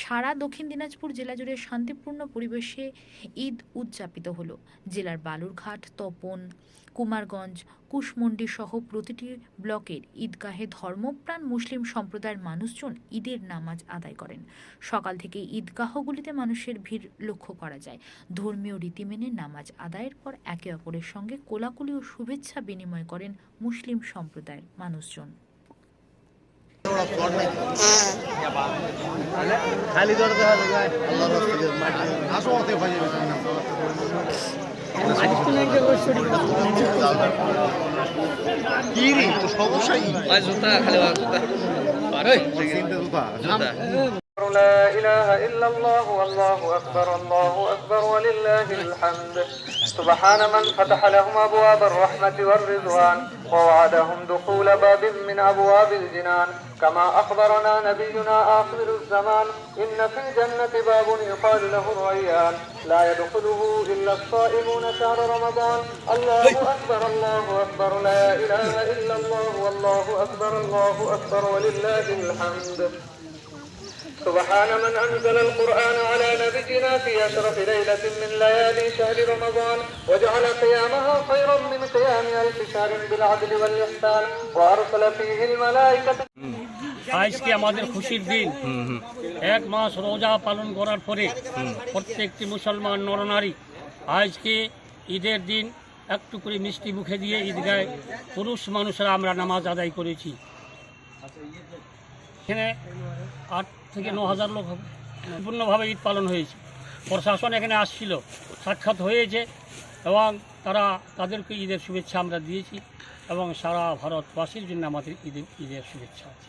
সারা দক্ষিণ দিনাজপুর জেলা জুড়ে শান্তিপূর্ণ পরিবেশে ঈদ উদযাপিত হলো। জেলার বালুরঘাট, তপন, কুমারগঞ্জ, কুশমন্ডি সহ প্রতিটি ব্লকের ঈদগাহে ধর্মপ্রাণ মুসলিম সম্প্রদায়ের মানুষজন ঈদের নামাজ আদায় করেন। সকাল থেকে ঈদগাহগুলিতে মানুষের ভিড় লক্ষ্য করা যায়। ধর্মীয় রীতি মেনে নামাজ আদায়ের পর একে অপরের সঙ্গে কোলাকুলি ও শুভেচ্ছা বিনিময় করেন মুসলিম সম্প্রদায়ের মানুষজন। খালি দৌড়াতে হবে ভাই আসো অতে হয়ে যাবে কি রে তো সমস্যা কি ভাই জুতা খালি ভাই জুতা আরে চিন্তা জুতা জুতা لا إله إلا الله والله أكبر الله أكبر ولله الحمد سبحان من فتح لهم أبواب الرحمة والرضوان ووعدهم دخول باب من أبواب الجنان. كما أخبرنا نبينا آخر الزمان إن في الجنة باب يقال له الريان. لا يدخله إلا الصائمون شهر رمضان. الله أكبر الله أكبر لا إله إلا الله والله أكبر الله أكبر ولله الحمد. سبحان من أنزل القرآن على نبينا في أشرف ليلة من ليالي شهر رمضان وجعل قيامها خيرا من قيام ألف شهر بالعدل والإحسان وأرسل فيه الملائكة আজকে আমাদের খুশির দিন এক মাস রোজা পালন করার পরে প্রত্যেকটি মুসলমান নরনারী আজকে ঈদের দিন একটু করে মিষ্টি মুখে দিয়ে ঈদগায় পুরুষ মানুষরা আমরা নামাজ আদায় করেছি এখানে আট থেকে ন হাজার লোক হবে সম্পূর্ণভাবে ঈদ পালন হয়েছে প্রশাসন এখানে আসছিল সাক্ষাৎ হয়েছে এবং তারা তাদেরকে ঈদের শুভেচ্ছা আমরা দিয়েছি এবং সারা ভারতবাসীর জন্য আমাদের ঈদের ঈদের শুভেচ্ছা আছে।